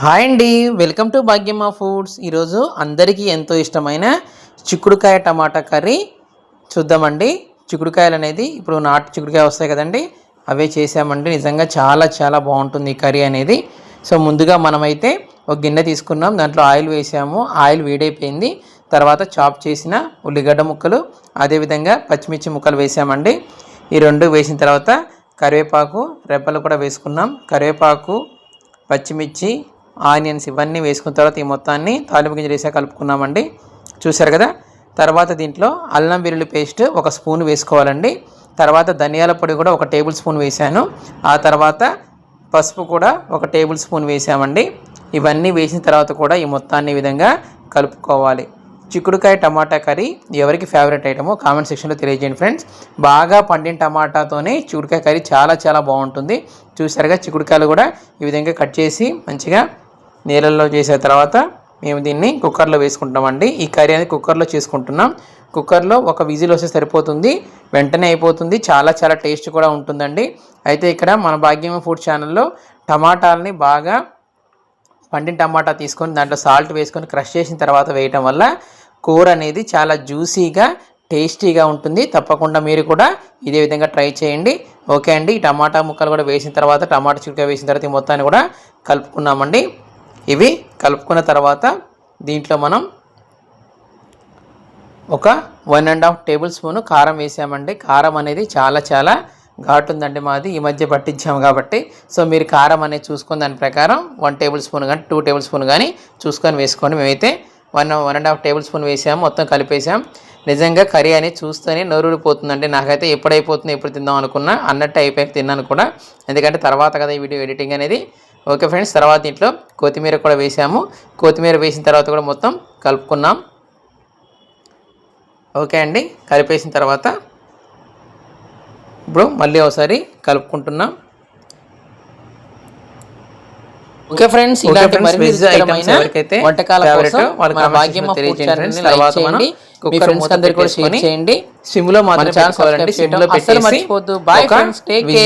Hi అండి welcome to Bhagyamma foods. ఈరోజు అందరికీ ఎంతో ఇష్టమైన చిక్కుడుకాయ టమాటా కర్రీ. చూద్దామండి చిక్కుడుకాయలు అనేది ఇప్పుడు నాటు చిక్కుడుకాయ వస్తాయి కదండి అవే చేసామండి. నిజంగా చాలా చాలా బాగుంటుంది ఈ కర్రీ అనేది. సో ముందుగా మనమైతే ఒక గిన్నె తీసుకున్నాం. దాంట్లో ఆయిల్ వేసాము. ఆయిల్ వేడైపోయింది. తర్వాత చాప్ చేసిన ఉల్లిగడ్డ ముక్కలు అదేవిధంగా పచ్చిమిర్చి ముక్కలు వేసామండి. ఈ రెండు వేసిన తర్వాత కరివేపాకు రెబ్బలు కూడా వేసుకున్నాం. కరివేపాకు పచ్చిమిర్చి ఆనియన్స్ ఇవన్నీ వేసుకున్న తర్వాత ఈ మొత్తాన్ని తాలింపు గింజలు వేసా కలుపుకున్నామండి. చూసారు కదా? తర్వాత దీంట్లో అల్లం వెల్లుల్లి పేస్ట్ ఒక స్పూన్ వేసుకోవాలండి. తర్వాత ధనియాల పొడి కూడా ఒక టేబుల్ స్పూన్ వేసాను ఆ తర్వాత పసుపు కూడా ఒక టేబుల్ స్పూన్ వేసామండి. ఇవన్నీ వేసిన తర్వాత కూడా ఈ మొత్తాన్ని విధంగా కలుపుకోవాలి. చిక్కుడుకాయ టమాటా కర్రీ ఎవరికి ఫేవరెట్ ఐటమో కామెంట్ సెక్షన్లో తెలియజేయండి ఫ్రెండ్స్ బాగా పండిన టమాటాతోనే చిక్కుడుకాయ కర్రీ చాలా చాలా బాగుంటుంది. చూసారుగా చిక్కుడుకాయలు కూడా ఈ విధంగా కట్ చేసి మంచిగా నీళ్ళల్లో చేసిన తర్వాత మేము దీన్ని కుక్కర్లో వేసుకుంటామండి. ఈ కర్రీ అనేది కుక్కర్లో చేసుకుంటున్నాం. కుక్కర్లో ఒక విజిల్ వస్తే సరిపోతుంది. వెంటనే అయిపోతుంది. చాలా చాలా టేస్ట్ కూడా ఉంటుందండి. అయితే ఇక్కడ మన భాగ్యం ఫుడ్ ఛానల్లో టమాటాలని బాగా పండిన టమాటా తీసుకొని దాంట్లో సాల్ట్ వేసుకొని క్రష్ చేసిన తర్వాత వేయటం వల్ల కూర అనేది చాలా జ్యూసీగా టేస్టీగా ఉంటుంది. తప్పకుండా మీరు కూడా ఇదే విధంగా ట్రై చేయండి. ఓకే అండి. టమాటా ముక్కలు కూడా వేసిన తర్వాత టమాటా చిక్కుడుకాయ వేసిన తర్వాత ఈ మొత్తాన్ని కూడా కలుపుకున్నామండి. ఇవి కలుపుకున్న తర్వాత దీంట్లో మనం ఒక one and half tablespoon కారం వేసామండి. కారం అనేది చాలా చాలా ఘాటు ఉందండి మాది. ఈ మధ్య పట్టించాము కాబట్టి. సో మీరు కారం అనేది చూసుకుని దాని ప్రకారం వన్ టేబుల్ స్పూన్ కానీ టూ టేబుల్ స్పూన్ కానీ చూసుకొని వేసుకోండి. మేమైతే one one and half tablespoon వేసాము మొత్తం కలిపేసాం. నిజంగా కర్రీ అనేది చూస్తేనే నోరుడిపోతుందండి నాకైతే ఎప్పుడైపోతుంది ఎప్పుడు తిందాం అనుకున్నా అన్నట్టు అయిపోయాక తిన్నాను కూడా. ఎందుకంటే తర్వాత కదా ఈ వీడియో ఎడిటింగ్ అనేది. ఓకే ఫ్రెండ్స్ తర్వాత దీంట్లో కొత్తిమీర కూడా వేసాము. కొత్తిమీర వేసిన తర్వాత కూడా మొత్తం కలుపుకున్నాం. ఓకే అండి కలిపేసిన తర్వాత ఇప్పుడు మళ్ళీ ఒకసారి కలుపుకుంటున్నాం. ఓకే ఫ్రెండ్స్ ఇలాంటి మరిన్ని ఎవరికైతే వంటకాల కోసం మన భాగ్యమ్మ లో ఫుడ్ తెలియజేయండి. లైక్ మనం చేయండి. మీ కుక్కర్ ఫ్రెండ్స్ మూత అందరికీ కూడా షేర్ చేయండి. మాత్రం పెట్టుకోవాలండి సబ్స్క్రైబ్ సిమ్లో చేయడం అస్సలు పెట్టేసి మర్చిపోవద్దు. బాయ్ ఒక ఫ్రెండ్స్ టేక్ విజిల్